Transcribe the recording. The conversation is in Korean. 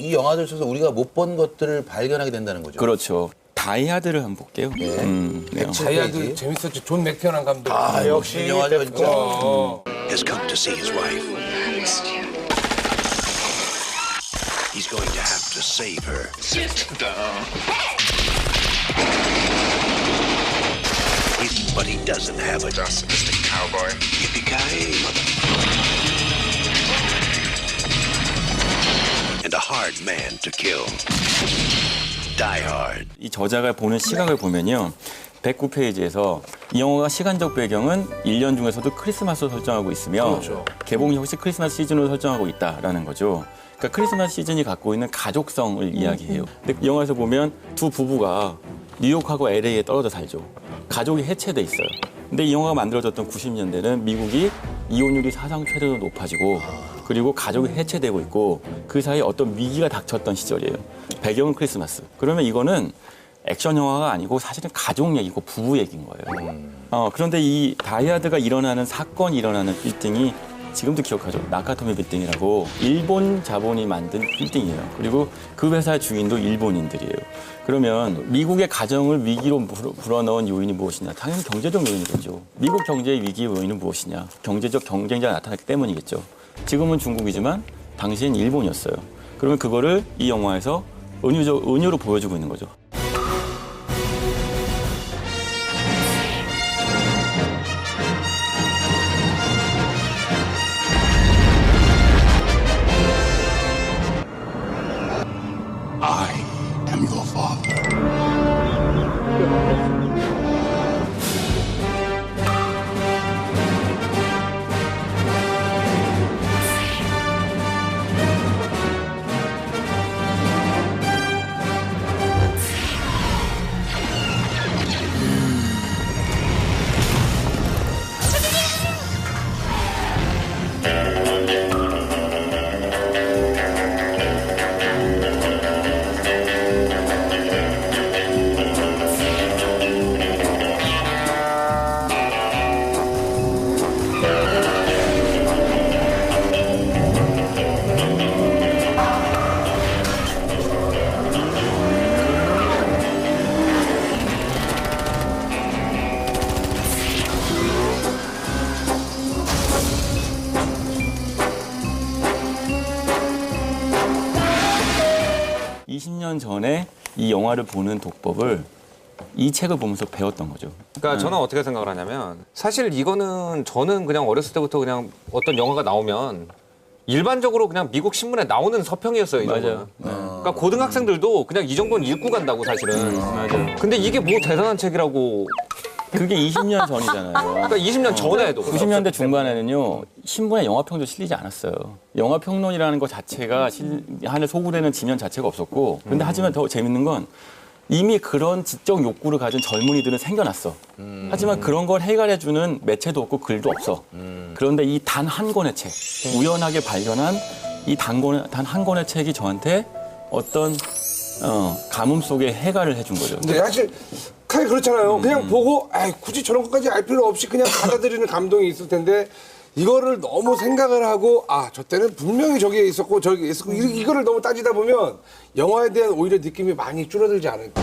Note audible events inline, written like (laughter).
이 영화들 속에서 우리가 못 본 것들을 발견하게 된다는 거죠. 그렇죠. 다이하드를 한번 볼게요. 음, 네. 자이아드 재밌었죠. 존 맥티어난 감독. 아, 역시 영화죠, 진짜. 어. has come to see his wife. He's going to have to save her. He's- but he doesn't have a Just Mr. Cowboy. yippee-ki-yay, mother. And a hard man to kill. Die Hard. 이 저자가 보는 시각을 보면요. 109페이지에서 이 영화가 시간적 배경은 1년 중에서도 크리스마스로 설정하고 있으며 그렇죠. 개봉 역시 크리스마스 시즌으로 설정하고 있다라는 거죠. 그러니까 크리스마스 시즌이 갖고 있는 가족성을 이야기해요. 근데 이 영화에서 보면 두 부부가 뉴욕하고 LA에 떨어져 살죠. 가족이 해체돼 있어요. 근데 이 영화가 만들어졌던 90년대는 미국이 이혼율이 사상 최대로 높아지고 그리고 가족이 해체되고 있고 그 사이에 어떤 위기가 닥쳤던 시절이에요. 배경은 크리스마스. 그러면 이거는 액션 영화가 아니고 사실은 가족 얘기고 부부 얘기인 거예요. 어, 그런데 이 다이아드가 일어나는 사건이 일어나는 빌딩이 지금도 기억하죠. 나카토미 빌딩이라고 일본 자본이 만든 빌딩이에요. 그리고 그 회사의 주인도 일본인들이에요. 그러면 미국의 가정을 위기로 불어- 불어넣은 요인이 무엇이냐? 당연히 경제적 요인이겠죠. 미국 경제의 위기 요인은 무엇이냐? 경제적 경쟁자가 나타났기 때문이겠죠. 지금은 중국이지만 당시엔 일본이었어요. 그러면 그거를 이 영화에서 은유적, 은유로 보여주고 있는 거죠. 20년 전에 이 영화를 보는 독법을 이 책을 보면서 배웠던 거죠. 그러니까 저는 네. 어떻게 생각을 하냐면 사실 이거는 저는 그냥 어렸을 때부터 그냥 어떤 영화가 나오면 일반적으로 그냥 미국 신문에 나오는 서평이었어요. 맞아요. 어. 그러니까 고등학생들도 그냥 이 정도는 읽고 간다고 사실은. 음, 맞아요. 근데 이게 뭐 대단한 책이라고 그게 20년 전이잖아요. 그러니까 20년 전에도. 90년대 중반에는요 신문에 영화평도 실리지 않았어요. 영화 평론이라는 것 자체가 실, 하늘 소구되는 지면 자체가 없었고 근데 하지만 더 재밌는 건 이미 그런 지적 욕구를 가진 젊은이들은 생겨났어. 하지만 그런 걸 해결해주는 매체도 없고 글도 없어. 그런데 이 단 한 권의 책, 우연하게 발견한 이 단 한 권의 책이 저한테 어떤 어, 가뭄 속에 해결을 해준 거죠. 근데 사실 칼 그렇잖아요. 그냥 보고 아이, 굳이 저런 것까지 알 필요 없이 그냥 (laughs) 받아들이는 감동이 있을 텐데 이거를 너무 생각을 하고 아 저 때는 분명히 저기에 있었고 저기 있었고 이- 이거를 너무 따지다 보면 영화에 대한 오히려 느낌이 많이 줄어들지 않을까.